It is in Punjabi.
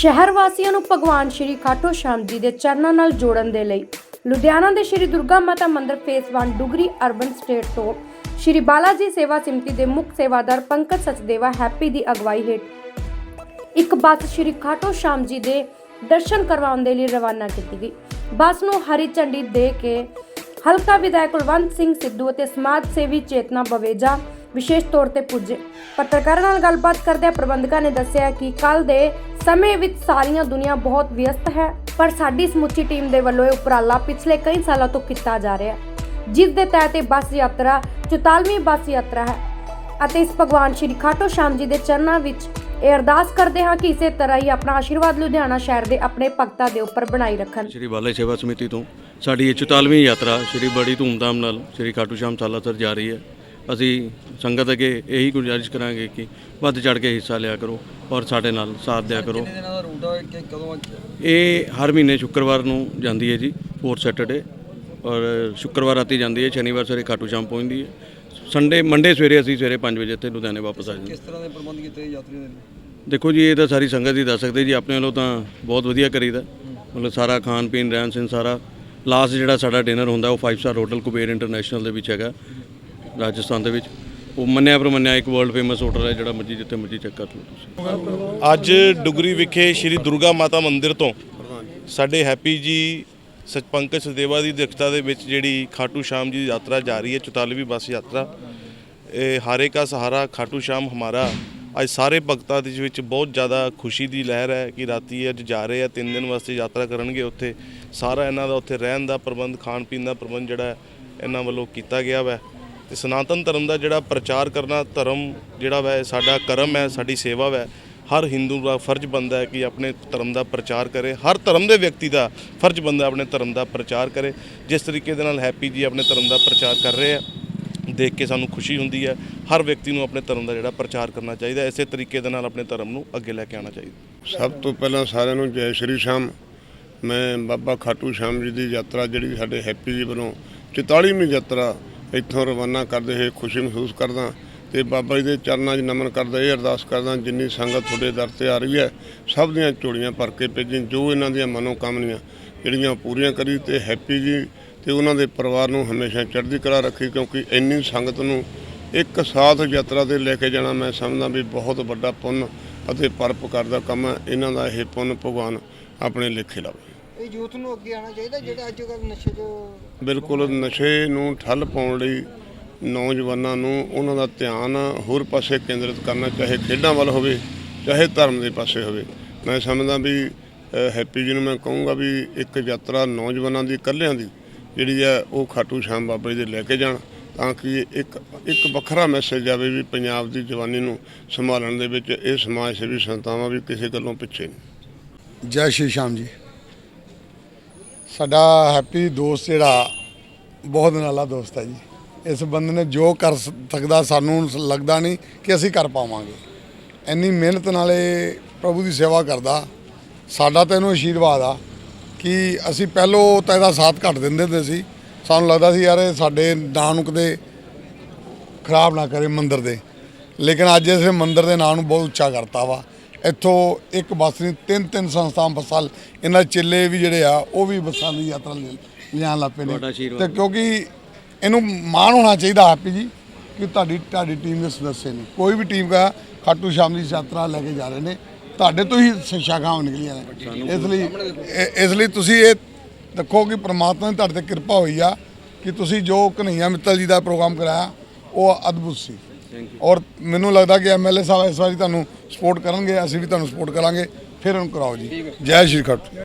ਸ਼ਹਿਰ ਵਾਸੀਆਂ ਨੂੰ ਭਗਵਾਨ ਸ਼੍ਰੀ ਖਾਟੋ ਸ਼ਾਮ ਜੀ ਦੇ ਚਰਨਾਂ ਨਾਲ ਜੋੜਨ ਦੇ ਲਈ ਲੁਧਿਆਣਾ ਦੇ ਸ਼੍ਰੀ ਦੁਰਗਾ ਮਾਤਾ ਮੰਦਿਰ ਫੇਸ 1 ਡੁਗਰੀ ਅਰਬਨ ਸਟੇਟ ਤੋਂ ਸ਼੍ਰੀ ਬਾਲਾਜੀ ਸੇਵਾ ਸਮਿਤੀ ਦੇ ਮੁੱਖ ਸੇਵਾਦਾਰ ਪੰਕਜ ਸਚਦੇਵਾ ਹੈਪੀ ਦੀ ਅਗਵਾਈ ਹੇਠ ਇੱਕ ਬੱਸ ਸ਼੍ਰੀ ਖਾਟੋ ਸ਼ਾਮ ਜੀ ਦੇ ਦਰਸ਼ਨ ਕਰਵਾਉਣ ਦੇ ਲਈ ਰਵਾਨਾ ਕੀਤੀ ਗਈ। ਬੱਸ ਨੂੰ ਹਰੀ ਝੰਡੀ ਦੇ ਕੇ ਹਲਕਾ ਵਿਧਾਇਕ ਕੁਲਵੰਤ ਸਿੰਘ ਸਿੱਧੂ ਅਤੇ ਸਮਾਜ ਸੇਵੀ ਚੇਤਨਾ ਬਵੇਜਾ ਵਿਸ਼ੇਸ਼ ਤੌਰ ਤੇ ਪੁੱਜੇ। ਪੱਤਰਕਾਰਾਂ ਨਾਲ ਗੱਲਬਾਤ ਕਰਦਿਆਂ ਪ੍ਰਬੰਧਕਾਂ ਨੇ ਦੱਸਿਆ ਕਿ ਕੱਲ ਦੇ ਸਮੇਂ ਵਿੱਚ ਸਾਰੀਆਂ ਦੁਨੀਆ ਬਹੁਤ ਵਿਅਸਤ ਹੈ, ਪਰ ਸਾਡੀ ਸਮੁੱਚੀ ਟੀਮ ਦੇ ਵੱਲੋਂ ਇਹ ਉਪਰਾਲਾ ਪਿਛਲੇ ਕਈ ਸਾਲਾਂ ਤੋਂ ਕੀਤਾ ਜਾ ਰਿਹਾ ਹੈ। ਜਿਸ ਦੇ ਤਹਿਤ ਇਹ ਬੱਸ ਯਾਤਰਾ 44ਵੀਂ ਬੱਸ ਯਾਤਰਾ ਹੈ ਅਤੇ ਇਸ ਭਗਵਾਨ ਸ਼੍ਰੀ ਖਾਟੋ ਸ਼ਾਮ ਜੀ ਦੇ ਚਰਨਾਂ ਵਿੱਚ ਇਹ ਅਰਦਾਸ ਕਰਦੇ ਹਾਂ ਕਿ ਇਸੇ ਤਰ੍ਹਾਂ ਹੀ ਆਪਣਾ ਆਸ਼ੀਰਵਾਦ ਲੁਧਿਆਣਾ ਸ਼ਹਿਰ ਦੇ ਆਪਣੇ ਭਗਤਾਂ ਦੇ ਉੱਪਰ ਬਣਾਈ ਰੱਖਣ। ਸ਼੍ਰੀ ਬਾਲਾ ਸੇਵਾ ਸਮਿਤੀ ਤੋਂ ਸਾਡੀ ਇਹ 44ਵੀਂ ਯਾਤਰਾ ਸ਼੍ਰੀ ਬੜੀ ਧੂਮਧਾਮ ਨਾਲ ਸ਼੍ਰੀ ਖਾਟੂ ਸ਼ਾਮ ਸਾਲਾਸਰ ਜਾ ਰਹੀ ਹੈ। ਅਸੀਂ ਸੰਗਤ ਅੱਗੇ ਇਹੀ ਗੁਜ਼ਾਰਿਸ਼ ਕਰਾਂਗੇ ਕਿ ਵੱਧ ਚੜ ਕੇ ਹਿੱਸਾ ਲਿਆ ਕਰੋ ਔਰ ਸਾਡੇ ਨਾਲ ਸਾਥ ਦਿਆ ਕਰੋ। ਕਿੰਨੇ ਦਿਨਾਂ ਦਾ ਰੂਟ ਹੈ ਕਿ ਕਦੋਂ ਇਹ ਹਰ ਮਹੀਨੇ ਸ਼ੁੱਕਰਵਾਰ ਨੂੰ ਜਾਂਦੀ ਹੈ ਜੀ ਫੋਰਥ ਸੈਟਰਡੇ ਔਰ ਸ਼ੁੱਕਰਵਾਰ ਰਾਤੀ ਜਾਂਦੀ ਹੈ ਸ਼ਨੀਵਾਰ ਸਵੇਰੇ ਖਾਟੂ ਸ਼ਾਮ ਪਹੁੰਚਦੀ ਹੈ। ਸੰਡੇ ਮੰਡੇ ਸਵੇਰੇ ਅਸੀਂ ਸਵੇਰੇ 5 ਵਜੇ ਇੱਥੇ ਲੁਧਿਆਣੇ ਵਾਪਸ ਆ ਜਾਂਦੇ ਕਿਸ ਤਰ੍ਹਾਂ ਦੇ ਪ੍ਰਬੰਧ ਕੀਤੇ ਯਾਤਰੀਆਂ ਦੇ ਲਈ? ਦੇਖੋ ਜੀ ਇਹ ਤਾਂ ਸਾਰੀ ਸੰਗਤ ਹੀ ਦੱਸ ਸਕਦੇ ਜੀ ਆਪਣੇ ਵੱਲੋਂ ਤਾਂ ਬਹੁਤ ਵਧੀਆ ਕਰੀਦਾ। ਮਤਲਬ ਸਾਰਾ ਖਾਣ ਪੀਣ ਰਹਿਣ ਸਹਿਣ ਸਾਰਾ। ਲਾਸਟ ਜਿਹੜਾ ਸਾਡਾ ਡਿਨਰ ਹੁੰਦਾ ਉਹ 5 ਸਟਾਰ ਹੋਟਲ ਕੁਬੇਰ ਇੰਟਰਨੈਸ਼ਨਲ ਦੇ ਵਿੱਚ ਹੈਗਾ। ਰਾਜਸਥਾਨ ਦੇ ਵਿੱਚ। ਉਹ ਮੰਨਿਆ ਪ੍ਰਮੰਨਿਆ ਇੱਕ ਵਰਲਡ ਫੇਮਸ ਹੋਟਲ ਹੈ ਜਿਹੜਾ ਮਰਜ਼ੀ ਜਿੱਥੇ ਮਰਜ਼ੀ ਚੈੱਕ ਕਰ ਲਓ ਤੁਸੀਂ। ਅੱਜ ਡੁਗਰੀ ਵਿਖੇ ਸ਼੍ਰੀ ਦੁਰਗਾ ਮਾਤਾ ਮੰਦਿਰ ਤੋਂ ਸਾਡੇ ਹੈਪੀ ਜੀ ਸਚਪੰਕਜ ਸਦੇਵਾ ਦੀ ਅਧਿਕਸ਼ਤਾ ਦੇ ਵਿੱਚ ਜਿਹੜੀ ਖਾਟੂ ਸ਼ਾਮ ਜੀ ਦੀ ਯਾਤਰਾ ਜਾ ਰਹੀ ਹੈ 44ਵੀਂ ਬੱਸ ਯਾਤਰਾ, ਇਹ ਹਾਰੇ ਕਾ ਸਹਾਰਾ, ਖਾਟੂ ਸ਼ਾਮ ਹਮਾਰਾ, ਅੱਜ ਸਾਰੇ ਭਗਤਾਂ ਦੇ ਵਿੱਚ ਬਹੁਤ ਜ਼ਿਆਦਾ ਖੁਸ਼ੀ ਦੀ ਲਹਿਰ ਹੈ ਕਿ ਰਾਤੀ ਅੱਜ ਜਾ ਰਹੇ ਆ, ਤਿੰਨ ਦਿਨ ਵਾਸਤੇ ਯਾਤਰਾ ਕਰਨਗੇ ਉੱਥੇ। ਸਾਰਾ ਇਹਨਾਂ ਦਾ ਉੱਥੇ ਰਹਿਣ ਦਾ ਪ੍ਰਬੰਧ ਖਾਣ ਪੀਣ ਦਾ ਪ੍ਰਬੰਧ ਜਿਹੜਾ ਇਹਨਾਂ ਵੱਲੋਂ ਕੀਤਾ ਗਿਆ ਵੈ। ਤੇ ਸਨਾਤਨ ਧਰਮ ਦਾ ਜਿਹੜਾ ਪ੍ਰਚਾਰ ਕਰਨਾ, ਧਰਮ ਜਿਹੜਾ ਵੈ ਸਾਡਾ ਕਰਮ ਹੈ, ਸਾਡੀ ਸੇਵਾ ਵੈ, ਹਰ ਹਿੰਦੂ ਦਾ ਫਰਜ਼ ਬਣਦਾ ਹੈ ਕਿ ਆਪਣੇ ਧਰਮ ਦਾ ਪ੍ਰਚਾਰ ਕਰੇ, ਹਰ ਧਰਮ ਦੇ ਵਿਅਕਤੀ ਦਾ ਫਰਜ਼ ਬਣਦਾ ਆਪਣੇ ਧਰਮ ਦਾ ਪ੍ਰਚਾਰ ਕਰੇ, ਜਿਸ ਤਰੀਕੇ ਦੇ ਨਾਲ ਹੈਪੀ ਜੀ ਆਪਣੇ ਧਰਮ ਦਾ ਪ੍ਰਚਾਰ ਕਰ ਰਹੇ ਆ ਦੇਖ ਕੇ ਸਾਨੂੰ ਖੁਸ਼ੀ ਹੁੰਦੀ ਹੈ, ਹਰ ਵਿਅਕਤੀ ਨੂੰ ਆਪਣੇ ਧਰਮ ਦਾ ਜਿਹੜਾ ਪ੍ਰਚਾਰ ਕਰਨਾ ਚਾਹੀਦਾ ਇਸੇ ਤਰੀਕੇ ਦੇ ਨਾਲ ਆਪਣੇ ਧਰਮ ਨੂੰ ਅੱਗੇ ਲੈ ਕੇ ਆਉਣਾ ਚਾਹੀਦਾ ਸਭ ਤੋਂ ਪਹਿਲਾਂ ਸਾਰਿਆਂ ਨੂੰ ਜੈ ਸ਼੍ਰੀ ਸ਼ਾਮ। ਮੈਂ ਬਾਬਾ ਖਾਟੂ ਸ਼ਾਮ ਜੀ ਦੀ ਯਾਤਰਾ ਜਿਹੜੀ ਸਾਡੇ ਹੈਪੀ ਜੀ ਵੱਲੋਂ 44ਵੀਂ ਯਾਤਰਾ ਇੱਥੋਂ ਰਵਾਨਾ ਕਰਦੇ ਹੋਏ ਖੁਸ਼ੀ ਮਹਿਸੂਸ ਕਰਦਾ ਤੇ ਬਾਬਾ ਜੀ ਦੇ ਚਰਨਾਂ 'ਚ ਨਮਨ ਕਰਦਾ ਇਹ ਅਰਦਾਸ ਕਰਦਾ ਜਿੰਨੀ ਸੰਗਤ ਤੁਹਾਡੇ ਦਰ ਤੇ ਆ ਰਹੀ ਹੈ, ਸਭ ਦੀਆਂ ਝੋਲੀਆਂ ਭਰ ਕੇ ਭੇਜੀ, ਜੋ ਇਹਨਾਂ ਦੀਆਂ ਮਨੋ ਕਾਮਨੀਆਂ ਜਿਹੜੀਆਂ ਪੂਰੀਆਂ ਕਰੀ ਤੇ ਹੈਪੀ ਜੀ, ਤੇ ਉਹਨਾਂ ਦੇ ਪਰਿਵਾਰ ਨੂੰ ਹਮੇਸ਼ਾ ਚੜ੍ਹਦੀ ਕਲਾ ਰੱਖੀ, ਕਿਉਂਕਿ ਇੰਨੀ ਸੰਗਤ ਨੂੰ ਇੱਕ ਸਾਥ ਯਾਤਰਾ ਤੇ ਲੈ ਕੇ ਜਾਣਾ ਮੈਂ ਸਮਝਦਾ ਵੀ ਬਹੁਤ ਵੱਡਾ ਪੁੰਨ ਅਤੇ ਪਰਪਕਾਰ ਦਾ ਕੰਮ ਹੈ। ਇਹਨਾਂ ਦਾ ਇਹ ਪੁੰਨ ਭਗਵਾਨ ਆਪਣੇ ਲੇਖੇ ਲਾਵੇ। ਇਹ ਯੂਥ ਨੂੰ ਅੱਗੇ ਆਉਣਾ ਚਾਹੀਦਾ ਜਿਹੜਾ ਅੱਜ ਕੱਲ੍ਹ ਨਸ਼ੇ 'ਚ ਬਿਲਕੁਲ ਨਸ਼ੇ ਨੂੰ ਠੱਲ ਪਾਉਣ ਲਈ ਨੌਜਵਾਨਾਂ ਨੂੰ ਉਹਨਾਂ ਦਾ ਧਿਆਨ ਹੋਰ ਪਾਸੇ ਕੇਂਦਰਿਤ ਕਰਨਾ ਚਾਹੇ ਖੇਡਾਂ ਵੱਲ ਹੋਵੇ ਚਾਹੇ ਧਰਮ ਦੇ ਪਾਸੇ ਹੋਵੇ। ਮੈਂ ਸਮਝਦਾ ਵੀ ਅ, ਹੈਪੀ ਜੀ ਨੂੰ ਮੈਂ ਕਹੂੰਗਾ ਵੀ ਇੱਕ ਯਾਤਰਾ ਨੌਜਵਾਨਾਂ ਦੀ ਇਕੱਲਿਆਂ ਦੀ ਜਿਹੜੀ ਹੈ ਉਹ ਖਾਟੂ ਸ਼ਾਮ ਬਾਬਾ ਜੀ ਦੇ ਲੈ ਕੇ ਜਾਣ ਤਾਂ ਕਿ ਇੱਕ ਇੱਕ ਵੱਖਰਾ ਮੈਸੇਜ ਆਵੇ ਵੀ ਪੰਜਾਬ ਦੀ ਜਵਾਨੀ ਨੂੰ ਸੰਭਾਲਣ ਦੇ ਵਿੱਚ ਇਹ ਸਮਾਜ ਸੇਵੀ ਸੰਸਥਾਵਾਂ ਵੀ ਕਿਸੇ ਗੱਲੋਂ ਪਿੱਛੇ ਨਹੀਂ। ਜੈ ਸ਼੍ਰੀ ਸ਼ਾਮ ਜੀ। ਸਾਡਾ ਹੈਪੀ ਦੋਸਤ ਜਿਹੜਾ, ਬਹੁਤ ਨਾਲਾ ਦੋਸਤ ਹੈ ਜੀ। ਇਸ ਬੰਦੇ ਨੇ ਜੋ ਕਰ ਸਕਦਾ ਸਾਨੂੰ ਲੱਗਦਾ ਨਹੀਂ ਕਿ ਅਸੀਂ ਕਰ ਪਾਵਾਂਗੇ। ਇੰਨੀ ਮਿਹਨਤ ਨਾਲ ਇਹ ਪ੍ਰਭੂ ਦੀ ਸੇਵਾ ਕਰਦਾ। ਸਾਡਾ ਤਾਂ ਇਹਨੂੰ ਆਸ਼ੀਰਵਾਦ ਆ ਕਿ ਅਸੀਂ ਪਹਿਲੋਂ ਤਾਂ ਇਹਦਾ ਸਾਥ ਘੱਟ ਦਿੰਦੇ ਹੁੰਦੇ ਸੀ। ਸਾਨੂੰ ਲੱਗਦਾ ਸੀ ਯਾਰ ਇਹ ਸਾਡੇ ਨਾਂ ਨੂੰ ਕਿਤੇ ਖਰਾਬ ਨਾ ਕਰੇ ਮੰਦਰ ਦੇ। ਲੇਕਿਨ ਅੱਜ ਇਸ ਮੰਦਰ ਦੇ ਨਾਂ ਨੂੰ ਬਹੁਤ ਉੱਚਾ ਕਰਤਾ ਵਾ। ਇੱਥੋਂ ਇੱਕ ਬੱਸ ਨਹੀਂ ਤਿੰਨ ਤਿੰਨ ਸੰਸਥਾਵਾਂ ਬੱਸਾਂ ਇਹਨਾਂ ਚੇਲੇ ਵੀ ਜਿਹੜੇ ਆ ਉਹ ਵੀ ਬੱਸਾਂ ਦੀ ਯਾਤਰਾ ਲੈ- ਲਿਆਉਣ ਲੱਗ ਪਏ ਤੁਹਾਡਾ ਨੇ। ਤੇ ਕਿਉਂਕਿ ਇਹਨੂੰ ਮਾਣ ਹੋਣਾ ਚਾਹੀਦਾ ਹੈਪੀ ਜੀ ਕਿ ਤੁਹਾਡੀ ਤੁਹਾਡੀ ਟੀਮ ਦੇ ਸਦੱਸਿਆ ਨੇ। ਕੋਈ ਵੀ ਟੀਮ ਦਾ ਖਾਟੂ ਸ਼ਾਮ ਦੀ ਯਾਤਰਾ ਲੈ ਕੇ ਜਾ ਰਹੇ ਨੇ ਤੁਹਾਡੇ ਤੋਂ ਹੀ ਸ਼ਾਖਾਵਾਂ ਨਿਕਲੀਆਂ ਨੇ। ਇਸ ਲਈ ਇਸ ਲਈ ਤੁਸੀਂ ਇਹ ਦੇਖੋ ਕਿ ਪ੍ਰਮਾਤਮਾ ਨੇ ਤੁਹਾਡੇ ਤੇ ਕਿਰਪਾ ਹੋਈ ਆ ਕਿ ਤੁਸੀਂ ਜੋ ਕਨਈਆ ਮਿੱਤਲ ਜੀ ਦਾ ਪ੍ਰੋਗਰਾਮ ਕਰਾਇਆ ਉਹ ਅਦਭੁਤ ਸੀ। ਔਰ ਮੈਨੂੰ ਲੱਗਦਾ ਕਿ ਐਮਐਲਏ ਸਾਹਿਬ ਇਸ ਵਾਰੀ ਤੁਹਾਨੂੰ ਸਪੋਰਟ ਕਰਨਗੇ ਅਸੀਂ ਵੀ ਤੁਹਾਨੂੰ ਸਪੋਰਟ ਕਰਾਂਗੇ ਫਿਰ ਉਹਨੂੰ ਕਰਾਓ ਜੀ। ਜੈ ਸ਼੍ਰੀ ਖਾਟੂ